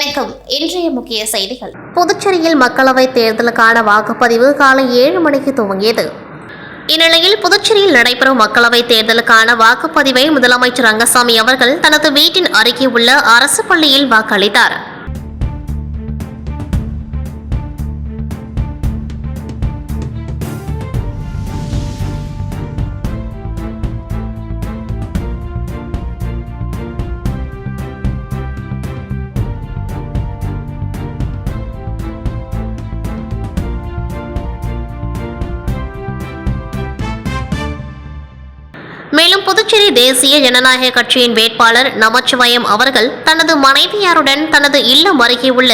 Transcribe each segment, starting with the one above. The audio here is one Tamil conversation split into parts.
வணக்கம். இன்றைய முக்கிய செய்திகள். புதுச்சேரியில் மக்களவைத் தேர்தலுக்கான வாக்குப்பதிவு காலை ஏழு மணிக்கு துவங்கியது. இந்நிலையில் புதுச்சேரியில் நடைபெறும் மக்களவைத் தேர்தலுக்கான வாக்குப்பதிவை முதலமைச்சர் ரங்கசாமி அவர்கள் தனது வீட்டின் அருகே உள்ள அரசு பள்ளியில் வாக்களித்தார். தேசிய ஜனநாயக கட்சியின் வேட்பாளர் நமச்சிவயம் அவர்கள் தனது மனைவியாருடன் தனது இல்லம் அருகே உள்ள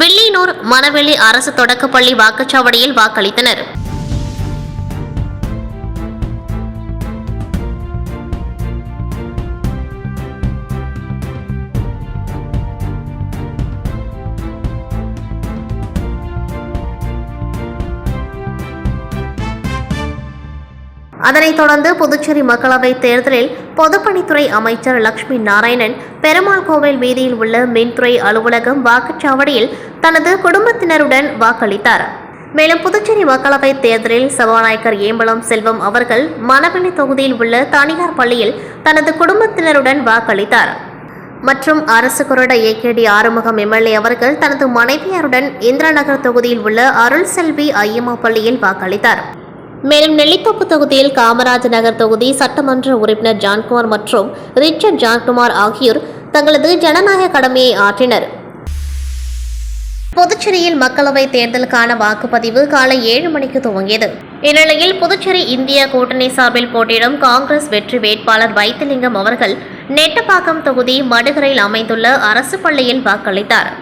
வெள்ளியனூர் மணவெளி அரசு தொடக்கப்பள்ளி வாக்குச்சாவடியில் வாக்களித்தனர். அதனைத் தொடர்ந்து புதுச்சேரி மக்களவைத் தேர்தலில் பொதுப்பணித்துறை அமைச்சர் லட்சுமி நாராயணன் பெருமாள் கோவில் வீதியில் உள்ள மின்துறை அலுவலகம் வாக்குச்சாவடியில் தனது குடும்பத்தினருடன் வாக்களித்தார். மேலும் புதுச்சேரி மக்களவைத் தேர்தலில் சபாநாயகர் ஏம்பலம் செல்வம் அவர்கள் மணவெளி தொகுதியில் உள்ள தனியார் பள்ளியில் தனது குடும்பத்தினருடன் வாக்களித்தார். மற்றும் அரசு கொறட ஏகேடி ஆறுமுகம் எம்எல்ஏ அவர்கள் தனது மனைவியாருடன் இந்திராநகர் தொகுதியில் உள்ள அருள் செல்வி ஐயம்மா பள்ளியில் வாக்களித்தார். மேலும் நெல்லித்தோப்பு தொகுதியில் காமராஜ் நகர் தொகுதி சட்டமன்ற உறுப்பினர் ஜான்குமார் மற்றும் ரிச்சர்ட் ஜான்குமார் ஆகியோர் தங்களது ஜனநாயக கடமையை ஆற்றினர். புதுச்சேரியில் மக்களவைத் தேர்தலுக்கான வாக்குப்பதிவு காலை ஏழு மணிக்கு துவங்கியது. இந்நிலையில் புதுச்சேரி இந்திய கூட்டணி சார்பில் போட்டியிடும் காங்கிரஸ் வெற்றி வேட்பாளர் வைத்திலிங்கம் அவர்கள் நெட்டப்பாக்கம் தொகுதி மடுகரையில் அமைந்துள்ள அரசு பள்ளியில் வாக்களித்தார்.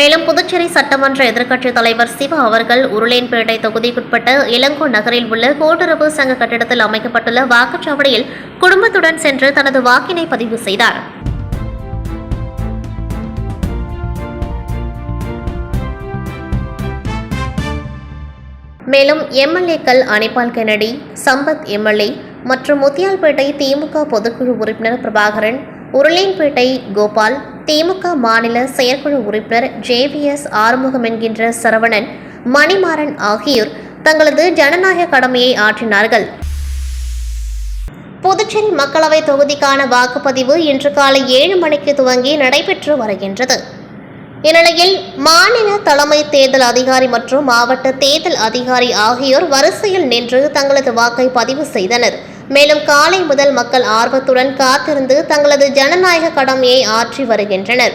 மேலும் புதுச்சேரி சட்டமன்ற எதிர்க்கட்சித் தலைவர் சிவா அவர்கள் உருளையன்பேட்டை தொகுதிக்குட்பட்ட இளங்கோ நகரில் உள்ள கூட்டுறவு சங்க கட்டிடத்தில் அமைக்கப்பட்டுள்ள வாக்குச்சாவடியில் குடும்பத்துடன் சென்று தனது வாக்கினை பதிவு செய்தார். மேலும் எம்எல்ஏக்கள் அனிபால் கெனடி சம்பத் எம்எல்ஏ மற்றும் முத்தியால்பேட்டை திமுக பொதுக்குழு உறுப்பினர் பிரபாகரன் உருளையன்பேட்டை கோபால் திமுக மாநில செயற்குழு உறுப்பினர் ஜேவிஎஸ் ஆறுமுகம் என்கின்ற சரவணன் மணிமாறன் ஆகியோர் தங்களது ஜனநாயக கடமையை ஆற்றினார்கள். புதுச்சேரி மக்களவை தொகுதிக்கான வாக்குப்பதிவு இன்று காலை ஏழு மணிக்கு துவங்கி நடைபெற்று வருகின்றது. இந்நிலையில் மாநில தலைமை தேர்தல் அதிகாரி மற்றும் மாவட்ட தேர்தல் அதிகாரி ஆகியோர் வரிசையில் நின்று தங்களது வாக்கை பதிவு செய்தனர். மேலும் காலை முதல் மக்கள் ஆர்வத்துடன் காத்திருந்து தங்களது ஜனநாயக கடமையை ஆற்றி வருகின்றனர்.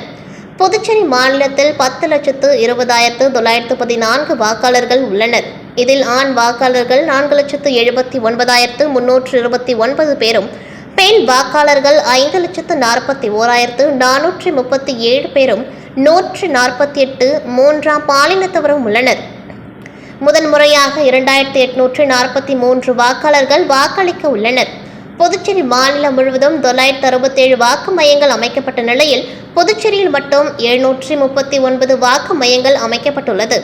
புதுச்சேரி மாநிலத்தில் பத்து லட்சத்து இருபதாயிரத்து தொள்ளாயிரத்து பதினான்கு வாக்காளர்கள் உள்ளனர். இதில் ஆண் வாக்காளர்கள் நான்கு லட்சத்து எழுபத்தி ஒன்பதாயிரத்து முன்னூற்று இருபத்தி ஒன்பது பேரும் பெண் வாக்காளர்கள் ஐந்து லட்சத்து நாற்பத்தி ஓராயிரத்து நானூற்றி முப்பத்தி ஏழு பேரும் நூற்று நாற்பத்தி எட்டு மூன்றாம் பாலினத்தவரும் உள்ளனர். முதன் முறையாக இரண்டாயிரத்தி எட்நூற்று நாற்பத்தி மூன்று வாக்காளர்கள் வாக்களிக்க உள்ளனர். புதுச்சேரி மாநிலம் முழுவதும் தொள்ளாயிரத்தி அறுபத்தேழு வாக்கு மையங்கள் அமைக்கப்பட்ட நிலையில் புதுச்சேரியில் மட்டும் எழுநூற்றி முப்பத்தி ஒன்பது வாக்கு மையங்கள் அமைக்கப்பட்டுள்ளது.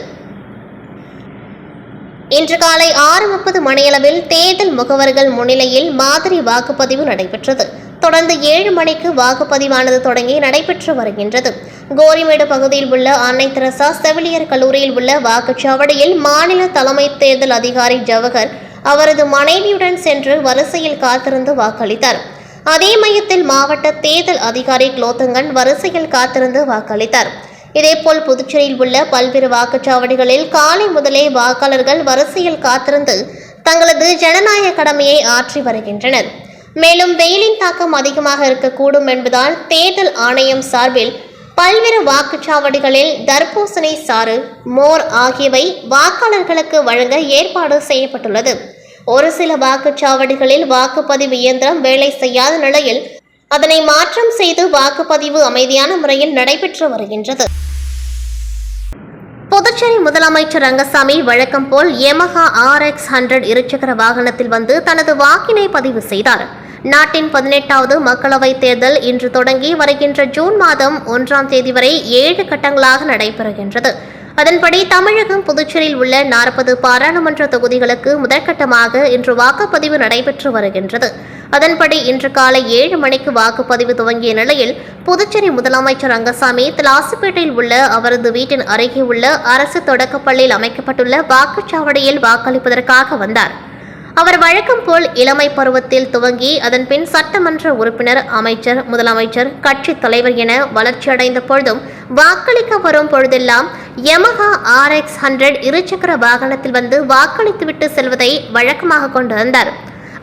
இன்று காலை ஆறு முப்பது மணியளவில் தேர்தல் முகவர்கள் முன்னிலையில் மாதிரி வாக்குப்பதிவு நடைபெற்றது. தொடர்ந்து ஏழு மணிக்கு வாக்குப்பதிவானது தொடங்கி நடைபெற்று வருகின்றது. கோரிமேடு பகுதியில் உள்ள அன்னை தெரசா செவிலியர் கல்லூரியில் உள்ள வாக்குச்சாவடியில் மாநில தலைமை தேர்தல் அதிகாரி ஜவஹர் அவரது மனைவியுடன் சென்று வரிசையில் காத்திருந்து வாக்களித்தார். அதே மையத்தில் மாவட்ட தேர்தல் அதிகாரி குலோத்தங்கன் வரிசையில் காத்திருந்து வாக்களித்தார். இதேபோல் புதுச்சேரியில் உள்ள பல்வேறு வாக்குச்சாவடிகளில் காலை முதலே வாக்காளர்கள் வரிசையில் காத்திருந்து தங்களது ஜனநாயக கடமையை ஆற்றி வருகின்றனர். மேலும் வெயிலின் தாக்கம் அதிகமாக இருக்கக்கூடும் என்பதால் தேர்தல் ஆணையம் சார்பில் பல்வேறு வாக்குச்சாவடிகளில் தர்பூசணி சாறு மோர் ஆகியவை வாக்காளர்களுக்கு வழங்க ஏற்பாடு செய்யப்பட்டுள்ளது. ஒரு சில வாக்குச்சாவடிகளில் வாக்குப்பதிவு இயந்திரம் வேலை செய்யாத நிலையில் அதனை மாற்றம் செய்து வாக்குப்பதிவு அமைதியான முறையில் நடைபெற்று வருகின்றது. புதுச்சேரி முதலமைச்சர் ரங்கசாமி வழக்கம் போல் யமஹா ஆர்எக்ஸ் ஹண்ட்ரட் இருசக்கர வாகனத்தில் வந்து தனது வாக்கினை பதிவு செய்தார். நாட்டின் பதினெட்டாவது மக்களவைத் தேர்தல் இன்று தொடங்கி வருகின்ற ஜூன் மாதம் ஒன்றாம் தேதி வரை ஏழு கட்டங்களாக நடைபெறுகின்றது. அதன்படி தமிழகம் புதுச்சேரியில் உள்ள நாற்பது பாராளுமன்ற தொகுதிகளுக்கு முதற்கட்டமாக இன்று வாக்குப்பதிவு நடைபெற்று வருகின்றது. அதன்படி இன்று காலை ஏழு மணிக்கு வாக்குப்பதிவு துவங்கிய நிலையில் புதுச்சேரி முதலமைச்சர் ரங்கசாமி திலாசுப்பேட்டையில் உள்ள அவரது வீட்டின் அருகே உள்ள அரசு தொடக்கப்பள்ளியில் அமைக்கப்பட்டுள்ள வாக்குச்சாவடியில் வாக்களிப்பதற்காக வந்தார். அவர் வழக்கம் போல் இளமை பருவத்தில் துவங்கி அதன் பின் சட்டமன்ற உறுப்பினர் அமைச்சர் முதலமைச்சர் கட்சி தலைவர் என வளர்ச்சியடைந்த பொழுதும் வாக்களிக்க வரும் பொழுதெல்லாம் யமஹா ஆர்எக்ஸ் ஹண்ட்ரட் இருசக்கர வாகனத்தில் வந்து வாக்களித்துவிட்டு செல்வதை வழக்கமாக கொண்டு வந்தார்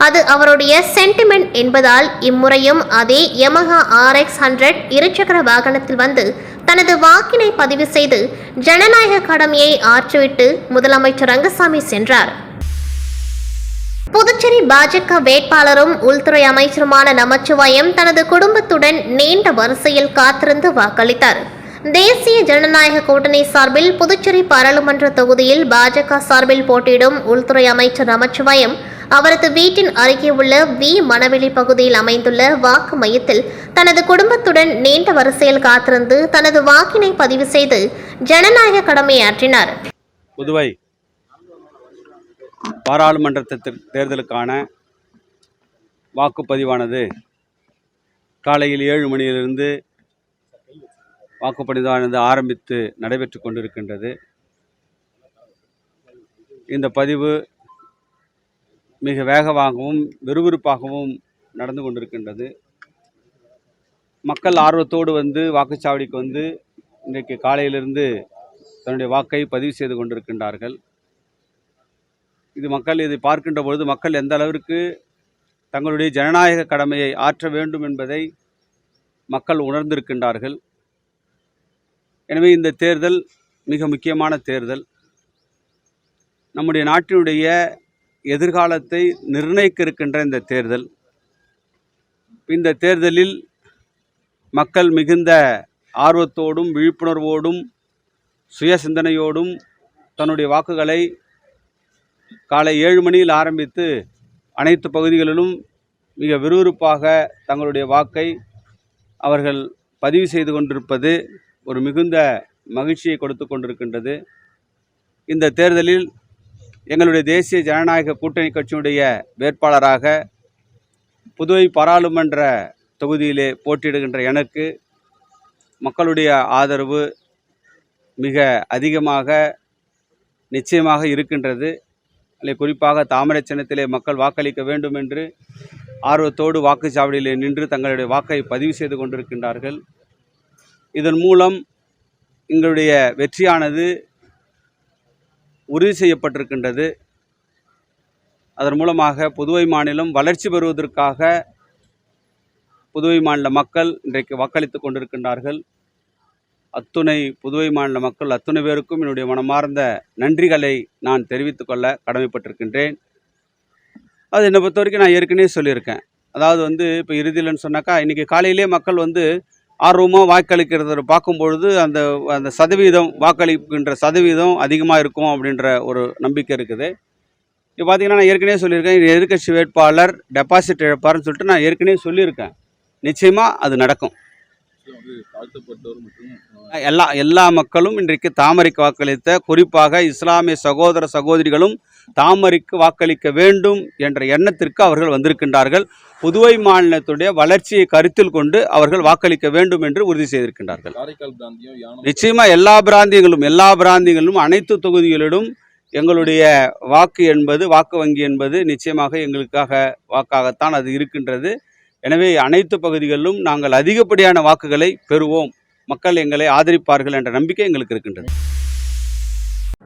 அது அவருடைய சென்டிமெண்ட் என்பதால் இம்முறையும் அதே யமஹா ஆர்எக்ஸ் ஹண்ட்ரட் இருசக்கர வாகனத்தில் வந்து தனது வாக்கினை பதிவு செய்து ஜனநாயக கடமையை ஆற்றிவிட்டு முதலமைச்சர் ரங்கசாமி சென்றார். புதுச்சேரி பாஜக வேட்பாளரும் உள்துறை அமைச்சருமான நமச்சிவாயம் தனது குடும்பத்துடன் நீண்ட வரிசையில் காத்திருந்து வாக்களித்தார். தேசிய ஜனநாயக கூட்டணி சார்பில் புதுச்சேரி பாராளுமன்ற தொகுதியில் பாஜக சார்பில் போட்டியிடும் உள்துறை அமைச்சர் நமச்சிவாயம் அவரது வீட்டின் அருகே உள்ள வி. மணவெளி பகுதியில் அமைந்துள்ள வாக்கு மையத்தில் தனது குடும்பத்துடன் நீண்ட வரிசையில் காத்திருந்து தனது வாக்கினை பதிவு செய்து ஜனநாயக கடமையாற்றினார் புதுவை பாராளுமன்ற தேர்தலுக்கான வாக்குப்பதிவானது காலையில் ஏழு மணியிலிருந்து வாக்குப்பதிவானது ஆரம்பித்து நடைபெற்று கொண்டிருக்கின்றது. இந்த பதிவு மிக வேகமாகவும் விறுவிறுப்பாகவும் நடந்து கொண்டிருக்கின்றது. மக்கள் ஆர்வத்தோடு வந்து வாக்குச்சாவடிக்கு வந்து இன்றைக்கு காலையிலிருந்து தன்னுடைய வாக்கை பதிவு செய்து கொண்டிருக்கின்றார்கள். இது மக்கள் இதை பார்க்கின்ற பொழுது மக்கள் எந்த அளவிற்கு தங்களுடைய ஜனநாயக கடமையை ஆற்ற வேண்டும் என்பதை மக்கள் உணர்ந்திருக்கின்றார்கள். எனவே இந்த தேர்தல் மிக முக்கியமான தேர்தல். நம்முடைய நாட்டினுடைய எதிர்காலத்தை நிர்ணயிக்க இருக்கின்ற இந்த தேர்தல். இந்த தேர்தலில் மக்கள் மிகுந்த ஆர்வத்தோடும் விழிப்புணர்வோடும் சுய சிந்தனையோடும் தன்னுடைய வாக்குகளை காலை ஏழு மணியில் ஆரம்பித்து அனைத்து பகுதிகளிலும் மிக விறுவிறுப்பாக தங்களுடைய வாக்கை அவர்கள் பதிவு செய்து கொண்டிருப்பது ஒரு மிகுந்த மகிழ்ச்சியை கொடுத்து கொண்டிருக்கின்றது. இந்த தேர்தலில் எங்களுடைய தேசிய ஜனநாயக கூட்டணி கட்சியினுடைய வேட்பாளராக புதுவை பாராளுமன்ற தொகுதியிலே போட்டியிடுகின்ற எனக்கு மக்களுடைய ஆதரவு மிக அதிகமாக நிச்சயமாக இருக்கின்றது. அல்ல குறிப்பாக தாமரை சின்னத்திலே மக்கள் வாக்களிக்க வேண்டும் என்று ஆர்வத்தோடு வாக்குச்சாவடியிலே நின்று தங்களுடைய வாக்கை பதிவு செய்து கொண்டிருக்கின்றார்கள். இதன் மூலம் எங்களுடைய வெற்றியானது உறுதி செய்யப்பட்டிருக்கின்றது. அதன் மூலமாக புதுவை மாநிலம் வளர்ச்சி பெறுவதற்காக புதுவை மாநில மக்கள் இன்றைக்கு வாக்களித்து கொண்டிருக்கின்றார்கள். அத்துணை புதுவை மாநில மக்கள் அத்துணை பேருக்கும் என்னுடைய மனமார்ந்த நன்றிகளை நான் தெரிவித்துக்கொள்ள கடமைப்பட்டிருக்கின்றேன். அது என்னை பொறுத்த வரைக்கும் நான் ஏற்கனவே சொல்லியிருக்கேன். அதாவது வந்து இப்போ இறுதியில்னு சொன்னாக்கா இன்றைக்கி காலையிலே மக்கள் வந்து ஆர்வமாக வாக்களிக்கிறத பார்க்கும் பொழுது அந்த அந்த சதவீதம் வாக்களிக்கின்ற சதவீதம் அதிகமாக இருக்கும் அப்படின்ற ஒரு நம்பிக்கை இருக்குது. இப்போ பார்த்தீங்கன்னா நான் ஏற்கனவே சொல்லியிருக்கேன் எதிர்கட்சி எதிர்க்கட்சி வேட்பாளர் டெபாசிட் இழப்பார்னு சொல்லிட்டு நான் ஏற்கனவே சொல்லியிருக்கேன். நிச்சயமாக அது நடக்கும். எல்லா எல்லா மக்களும் இன்றைக்கு தாமரைக்கு வாக்களித்த குறிப்பாக இஸ்லாமிய சகோதர சகோதரிகளும் தாமரைக்கு வாக்களிக்க வேண்டும் என்ற எண்ணத்திற்கு அவர்கள் வந்திருக்கின்றார்கள். புதுவை மாநிலத்துடைய வளர்ச்சியை கருத்தில் கொண்டு அவர்கள் வாக்களிக்க வேண்டும் என்று உறுதி செய்திருக்கின்றார்கள். காரைக்கால் பிராந்தியம் யானம் நிச்சயமா எல்லா பிராந்தியங்களும் எல்லா பிராந்தியங்களிலும் அனைத்து தொகுதிகளிலும் எங்களுடைய வாக்கு என்பது வாக்கு வங்கி என்பது நிச்சயமாக எங்களுக்காக வாக்காகத்தான் அது இருக்கின்றது. எனவே அனைத்து பகுதிகளிலும் நாங்கள் அதிகப்படியான வாக்குகளை பெறுவோம். மக்கள் எங்களை ஆதரிப்பார்கள் என்ற நம்பிக்கை எங்களுக்கு இருக்கின்றது.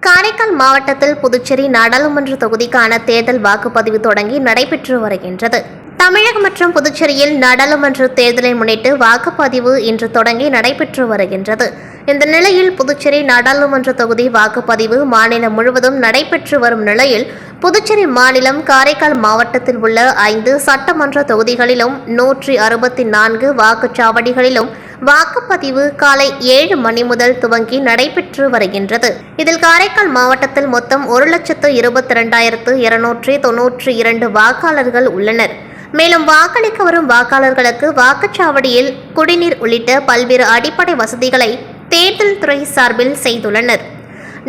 காரைக்கால் மாவட்டத்தில் புதுச்சேரி நாடாளுமன்ற தொகுதிக்கான தேர்தல் வாக்குப்பதிவு தொடங்கி நடைபெற்று வருகின்றது. தமிழகம் மற்றும் புதுச்சேரியில் நாடாளுமன்ற தேர்தலை முன்னிட்டு வாக்குப்பதிவு இன்று தொடங்கி நடைபெற்று வருகின்றது. இந்த நிலையில் புதுச்சேரி நாடாளுமன்ற தொகுதி வாக்குப்பதிவு மாநிலம் முழுவதும் நடைபெற்று வரும் நிலையில் புதுச்சேரி மாநிலம் காரைக்கால் மாவட்டத்தில் உள்ள ஐந்து சட்டமன்ற தொகுதிகளிலும் நூற்றி அறுபத்தி நான்கு வாக்குச்சாவடிகளிலும் வாக்குப்பதிவு காலை ஏழு மணி முதல் துவங்கி நடைபெற்று வருகின்றது. இதில் காரைக்கால் மாவட்டத்தில் மொத்தம் ஒரு லட்சத்து இருபத்தி ரெண்டாயிரத்து இருநூற்றி தொன்னூற்றி இரண்டு வாக்காளர்கள் உள்ளனர். மேலும் வாக்களிக்க வரும் வாக்காளர்களுக்கு வாக்குச்சாவடியில் குடிநீர் உள்ளிட்ட பல்வேறு அடிப்படை வசதிகளை தேர்தல் துறை சார்பில் செய்துள்ளனர்.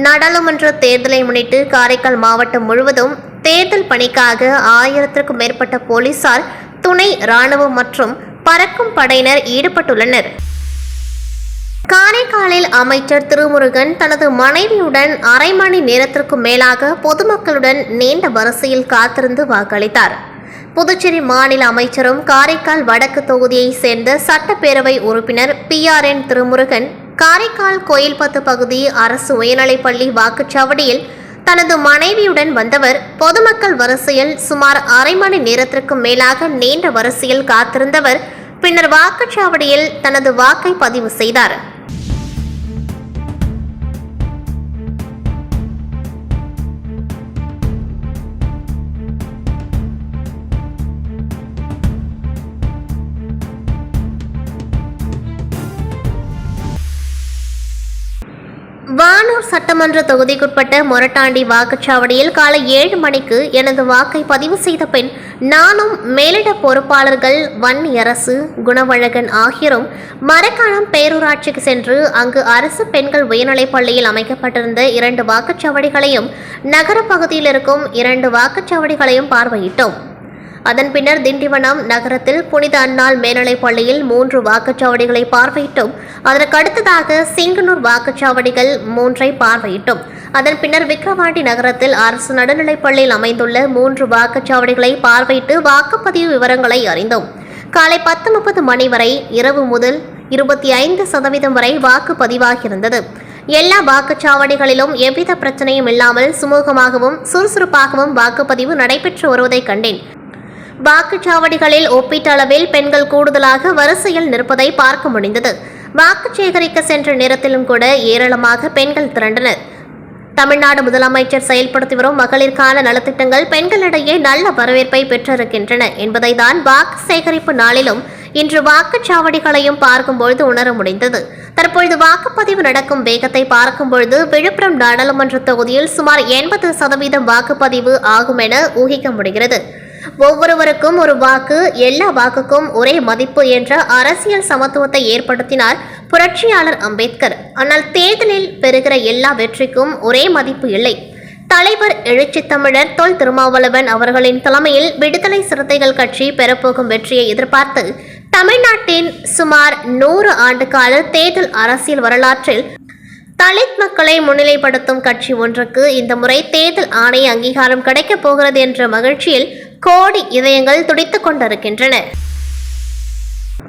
நாடாளுமன்ற தேர்தலை முன்னிட்டு காரைக்கால் மாவட்டம் முழுவதும் தேர்தல் பணிக்காக ஆயிரத்திற்கும் மேற்பட்ட போலீசார் துணை ராணுவம் மற்றும் பறக்கும் படையினர் ஈடுபட்டுள்ளனர். காரைக்காலில் அமைச்சர் திருமுருகன் தனது மனைவியுடன் அரை மணி நேரத்திற்கும் மேலாக பொதுமக்களுடன் நீண்ட வரிசையில் காத்திருந்து வாக்களித்தார். புதுச்சேரி மாநில அமைச்சரும் காரைக்கால் வடக்கு தொகுதியைச் சேர்ந்த சட்டப்பேரவை உறுப்பினர் P R N Thirumurugan Karaikal Koilpathu பகுதி அரசு உயர்நிலைப்பள்ளி வாக்குச்சாவடியில் தனது மனைவியுடன் வந்தவர். பொதுமக்கள் வரிசையில் சுமார் அரை மணி நேரத்திற்கும் மேலாக நீண்ட வரிசையில் காத்திருந்தவர். பின்னர் வாக்குச்சாவடியில் தனது வாக்கை பதிவு செய்தார். சட்டமன்ற தொகுதிக்குட்பட்ட மொரட்டாண்டி வாக்குச்சாவடியில் காலை ஏழு மணிக்கு எனது வாக்கை பதிவு செய்த பின் நானும் மேலிட பொறுப்பாளர்கள் வன்னியரசு குணவழகன் ஆகியோரும் மரக்காணம் பேரூராட்சிக்கு சென்று அங்கு அரசு பெண்கள் உயர்நிலைப் பள்ளியில் அமைக்கப்பட்டிருந்த இரண்டு வாக்குச்சாவடிகளையும் நகர பகுதியில் இருக்கும் இரண்டு வாக்குச்சாவடிகளையும் பார்வையிட்டோம். அதன் பின்னர் திண்டிவனம் நகரத்தில் புனித அன்னாள் மேல்நிலைப் பள்ளியில் மூன்று வாக்குச்சாவடிகளை பார்வையிட்டோம். அதற்கு அடுத்ததாக சிங்கனூர் வாக்குச்சாவடிகள் மூன்றை பார்வையிட்டோம். அதன் பின்னர் விக்கிரவாண்டி நகரத்தில் அரசு நடுநிலைப் பள்ளியில் அமைந்துள்ள மூன்று வாக்குச்சாவடிகளை பார்வையிட்டு வாக்குப்பதிவு விவரங்களை அறிந்தோம். காலை பத்து முப்பது மணி வரை இரவு முதல் இருபத்தி ஐந்து சதவீதம் வரை வாக்கு பதிவாகியிருந்தது எல்லா வாக்குச்சாவடிகளிலும் எவ்வித பிரச்சனையும் இல்லாமல் சுமூகமாகவும் சுறுசுறுப்பாகவும் வாக்குப்பதிவு நடைபெற்று வருவதை கண்டேன். வாக்குச்சாவடிகளில் ஒப்பீட்டளவில் பெண்கள் கூடுதலாக வரிசையில் நிற்பதை பார்க்க முடிந்தது. வாக்கு சேகரிக்க சென்ற நேரத்திலும் கூட ஏராளமாக பெண்கள் திரண்டனர். தமிழ்நாடு முதலமைச்சர் செயல்படுத்தி வரும் மகளிருக்கான நலத்திட்டங்கள் பெண்களிடையே நல்ல வரவேற்பை பெற்றிருக்கின்றன என்பதை தான் வாக்கு சேகரிப்பு நாளிலும் இன்று வாக்குச்சாவடிகளையும் பார்க்கும்பொழுது உணர முடிந்தது. தற்பொழுது வாக்குப்பதிவு நடக்கும் வேகத்தை பார்க்கும்பொழுது விழுப்புரம் நாடாளுமன்ற தொகுதியில் சுமார் எண்பது சதவீதம் வாக்குப்பதிவு ஆகும் என ஊகிக்க முடிகிறது. ஒவ்வொருவருக்கும் ஒரு வாக்கு எல்லா வாக்குக்கும் ஒரே மதிப்பு என்ற அரசியல் சமத்துவத்தை ஏற்படுத்தினார் புரட்சியாளர் அம்பேத்கர். ஆனால் தேர்தலில் பெறுகிற எல்லா வெற்றிக்கும் ஒரே மதிப்பு இல்லை. தலைவர் எழுச்சி தமிழர் தொல் திருமாவளவன் அவர்களின் தலைமையில் விடுதலை சிறுத்தைகள் கட்சி பெறப்போகும் வெற்றியை எதிர்பார்த்து தமிழ்நாட்டின் சுமார் நூறு ஆண்டு கால தேர்தல் அரசியல் வரலாற்றில் தலித் மக்களை முன்னிலைப்படுத்தும் கட்சி ஒன்றுக்கு இந்த முறை தேர்தல் ஆணைய அங்கீகாரம் கிடைக்கப் போகிறது என்ற மகிழ்ச்சியில் கோடி இதயங்கள் துடித்துக் கொண்டிருக்கின்றன.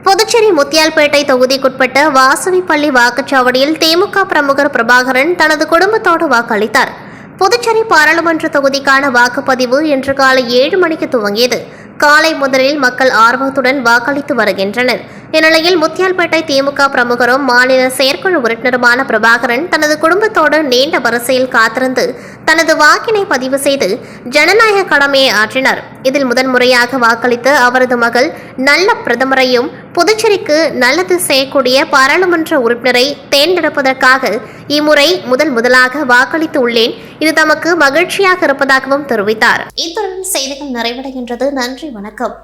புதுச்சேரி முத்தியால்பேட்டை தொகுதிக்குட்பட்ட வாசவிப்பள்ளி வாக்குச்சாவடியில் திமுக பிரமுகர் பிரபாகரன் தனது குடும்பத்தோடு வாக்களித்தார். புதுச்சேரி பாராளுமன்ற தொகுதிக்கான வாக்குப்பதிவு இன்று காலை ஏழு மணிக்கு துவங்கியது. காலை முதலில் மக்கள் ஆர்வத்துடன் வாக்களித்து வருகின்றனர். இந்நிலையில் முத்தியால்பேட்டை திமுக பிரமுகரும் மாநில செயற்குழு உறுப்பினருமான பிரபாகரன் தனது குடும்பத்தோடு நீண்ட வரிசையில் காத்திருந்து தனது வாக்கினை பதிவு செய்து ஜனநாயக கடமையை ஆற்றினார். இதில் முதன்முறையாக வாக்களித்த அவரது மகள் நல்ல பிரதமரையும் புதுச்சேரிக்கு நல்லது செய்யக்கூடிய பாராளுமன்ற உறுப்பினரை தேர்ந்தெடுப்பதற்காக இம்முறை முதல் முதலாக வாக்களித்து உள்ளேன். இது தமக்கு மகிழ்ச்சியாக இருப்பதாகவும் தெரிவித்தார். இத்துடன் செய்திகள் நிறைவடைகின்றது. நன்றி வணக்கம்.